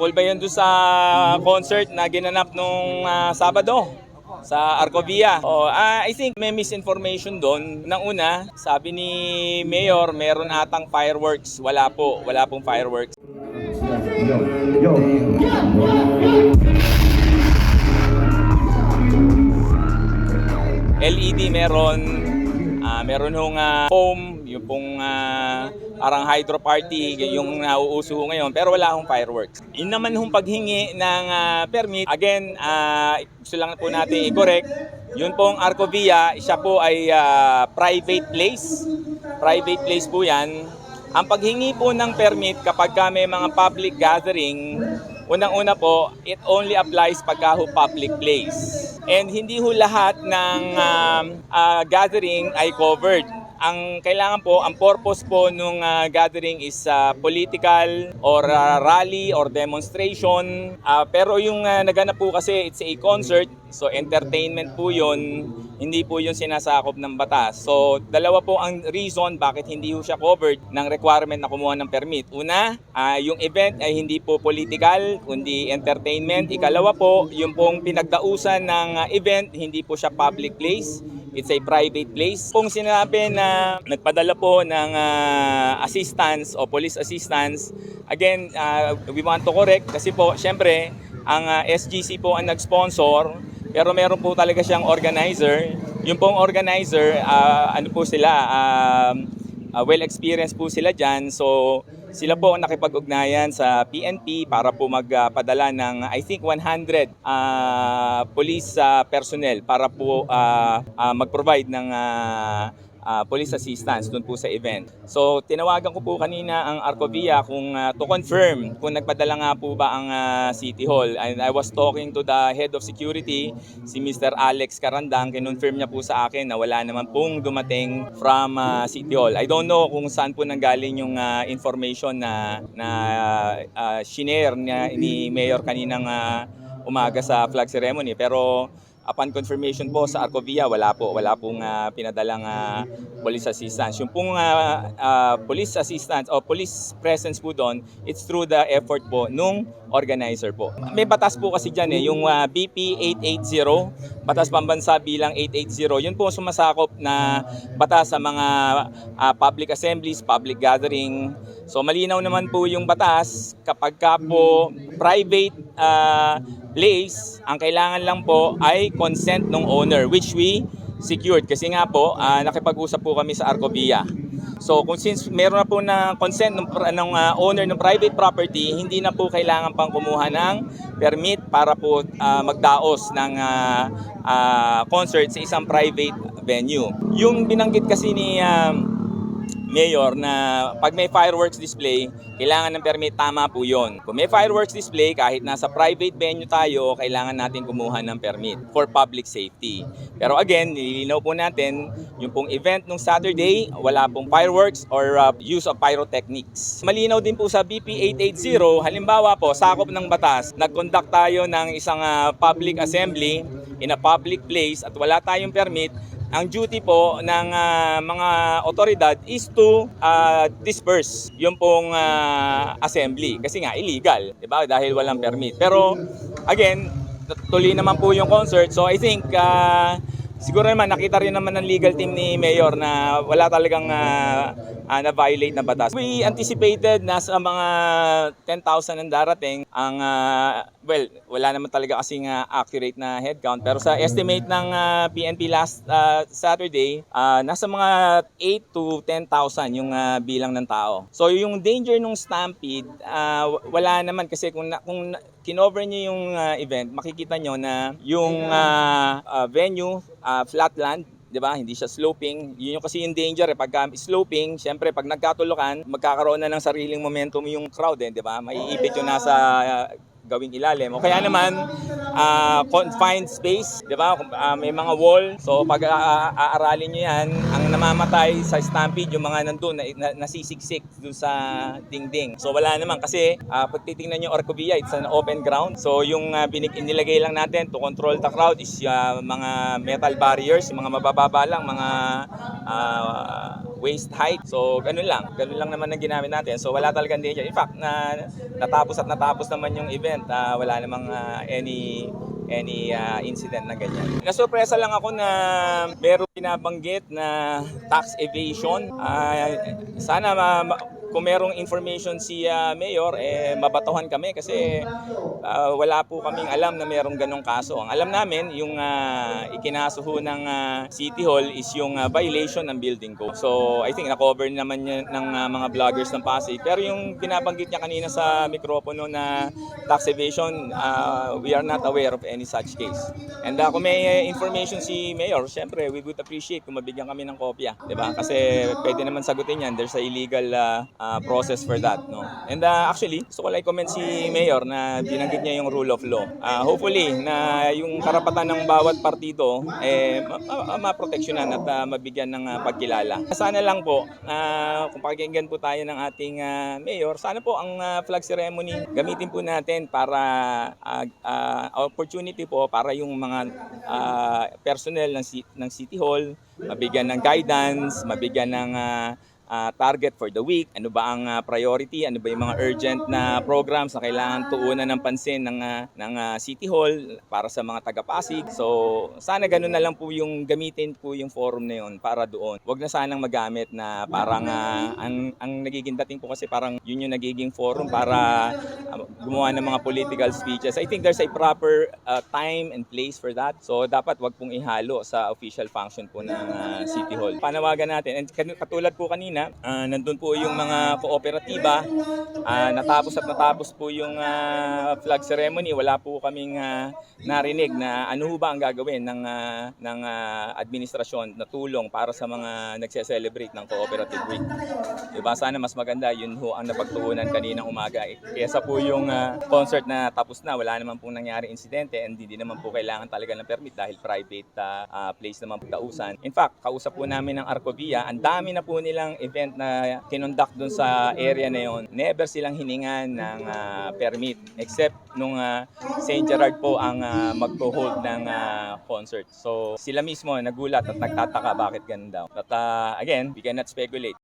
Tungkol ba yun doon sa concert na ginanap nung ah, Sabado? sa Arcovia. Oh, ah, I think may misinformation doon. Nang una, sabi ni Mayor, meron atang fireworks. Wala po, wala pong fireworks. Yo, yo. LED meron, ah, meron hong ah, foam, yung pong ah, parang hydro party, yung nauuso ngayon, pero wala akong fireworks. Yun naman hong paghingi ng ah, permit, again, ah, gusto lang po natin i-correct, yun pong Arcovia, siya po ay ah, private place. Private place po yan. Ang paghingi po ng permit kapag ka may mga public gathering, unang-una po, it only applies pagka ho public place. And hindi ho lahat ng um, ah, gathering ay covered. Ang kailangan po, ang purpose po nung ah, gathering is ah, political or ah, rally or demonstration. Ah, pero yung ah, naganap po kasi it's a concert, so entertainment po yun, hindi po yun sinasakop ng batas. So dalawa po ang reason bakit hindi ho siya covered ng requirement na kumuha ng permit. Una, ah, yung event ay hindi po political, kundi entertainment. Ikalawa po, yung pong pinagdausan ng ah, event, hindi po siya public place. It's a private place. Kung sinabi na nagpadala po ng ah, assistance o police assistance, again, ah, we want to correct kasi po, syempre, ang ah, SGC po ang nag-sponsor, pero meron po talaga siyang organizer. Yung pong organizer, ah, ano po sila, um, ah, well experienced po sila dyan. So, sila po ang nakipag-ugnayan sa PNP para po magpadala ng I think 100 ah, police ah, personnel para po ah, ah, mag-provide ng ah, ah, police assistance doon po sa event. So tinawagan ko po kanina ang Arcovia kung ah, to confirm kung nagpadala nga po ba ang ah, City Hall. And I was talking to the head of security, si Mr. Alex Carandang, kinonfirm niya po sa akin na wala naman pong dumating from ah, City Hall. I don't know kung saan po nanggaling yung ah, information na na ah, shinare niya ni Mayor kaninang ah, umaga sa flag ceremony pero upon confirmation po sa Arcovia wala po. Wala pong ah, pinadalang ah, police assistance. Yung pong ah, ah, police assistance o police presence po doon it's through the effort po nung organizer po. May batas po kasi diyan eh. Yung ah, BP 880 batas pambansa bilang 880 yun po sumasakop na batas sa mga ah, public assemblies public gathering. So malinaw naman po yung batas kapag ka po private ah, place, ang kailangan lang po ay consent ng owner which we secured kasi nga po ah, nakipag-usap po kami sa Arcovia. So kung since meron na po na consent ng, ng ah, owner ng private property, hindi na po kailangan pang kumuha ng permit para po ah, magdaos ng ah, ah, concert sa isang private venue. Yung binanggit kasi ni ah, mayor na pag may fireworks display, kailangan ng permit, tama po yon. Kung may fireworks display, kahit nasa private venue tayo, kailangan natin kumuha ng permit for public safety. Pero again, nililinaw po natin, yung pong event nung Saturday, wala pong fireworks or uh, use of pyrotechnics. Malinaw din po sa BP 880, halimbawa po, sakop ng batas, nag-conduct tayo ng isang uh, public assembly in a public place at wala tayong permit, ang duty po ng ah, mga otoridad is to ah, disperse yung pong ah, assembly kasi nga illegal, 'di ba? Dahil walang permit. Pero again, tuloy naman po yung concert. So I think ah, siguro naman nakita rin naman ng legal team ni Mayor na wala talagang ah, ah, na-violate na batas. We anticipated na sa mga 10,000 ang darating. Ang, ah, well, wala naman talaga kasing ah, accurate na headcount. Pero sa estimate ng ah, PNP last ah, Saturday, ah, nasa mga 8 to 10,000 yung ah, bilang ng tao. So yung danger nung stampede, ah, wala naman kasi kung, kung kinover nyo yung ah, event, makikita nyo na yung ah, ah, venue, ah, flatland, 'di ba? Hindi siya sloping. Yun yung kasi yung danger eh pag sloping, syempre pag nagkatulukan, magkakaroon na ng sariling momentum yung crowd eh, 'di ba? Maiipit yung nasa uh, gawing ilalim. O kaya naman, ah, confined space, di ba? Ah, may mga wall. So pag ah, aaralin nyo yan, ang namamatay sa stampede, yung mga nandun, na, na, nasisiksik dun sa dingding. So wala naman kasi ah, pag titingnan nyo Orcovia, it's an open ground. So yung uh, binig inilagay lang natin to control the crowd is ah, mga metal barriers, yung mga mabababa lang, mga ah, waist height. So, ganun lang. Ganun lang naman ang ginamit natin. So, wala talagang danger. In fact, na, natapos at natapos naman yung event. Ah, wala namang ah, any any ah, incident na ganyan. Nasurpresa lang ako na meron binabanggit na tax evasion. Ah, sana ma- kung merong information si ah, Mayor, eh, mabatuhan kami kasi ah, wala po kaming alam na merong ganong kaso. Ang alam namin, yung uh, ikinaso ng ah, City Hall is yung ah, violation ng building code. So, I think na-cover naman yan ng ah, mga vloggers ng Pasig. Pero yung binabanggit niya kanina sa mikropono na tax evasion, ah, we are not aware of any such case. And ah, kung may eh, information si Mayor, syempre, we would appreciate kung mabigyan kami ng kopya. 'di ba? Kasi pwede naman sagutin yan. There's a illegal ah, ah, process for that. No? And ah, actually, gusto ko lang i-comment si Mayor na binanggit niya yung rule of law. Ah, hopefully, na yung karapatan ng bawat partido, eh, ma- ma- maproteksyonan at ah, mabigyan ng ah, pagkilala. Sana lang po, ah, kung pakinggan po tayo ng ating ah, Mayor, sana po ang ah, flag ceremony gamitin po natin para ah, ah, opportunity po para yung mga ah, personnel ng, ng City Hall mabigyan ng guidance, mabigyan ng ah, ah, target for the week, ano ba ang ah, priority, ano ba yung mga urgent na programs na kailangan tuunan ng pansin ng, ah, ng ah, City Hall para sa mga taga-Pasig. So, sana ganun na lang po yung gamitin po yung forum na yun para doon. Huwag na sanang magamit na parang ah, ang, ang nagiging dating po kasi parang yun yung nagiging forum para ah, gumawa ng mga political speeches. I think there's a proper ah, time and place for that. So, dapat wag pong ihalo sa official function po ng ah, City Hall. Panawagan natin. And katulad po kanina, ah, nandun po yung mga kooperatiba. Ah, natapos at natapos po yung ah, flag ceremony. Wala po kaming ah, narinig na ano ba ang gagawin ng, ah, ng ah, administrasyon na tulong para sa mga nagse-celebrate ng Cooperative Week. Diba? Sana mas maganda yun ho ang napagtuunan kaninang umaga. Eh, Kesa po yung ah, concert na tapos na, wala naman pong nangyari insidente and hindi naman po kailangan talaga ng permit dahil private ah, ah, place naman po tausan. In fact, kausap po namin ng Arcovia, ang dami na po nilang event na kinonduct dun sa area na yon. Never silang hiningan ng ah, permit except nung ah, St. Gerard po ang ah, magpo-hold ng ah, concert. So sila mismo nagulat at nagtataka bakit ganun daw. But ah, again, we cannot speculate.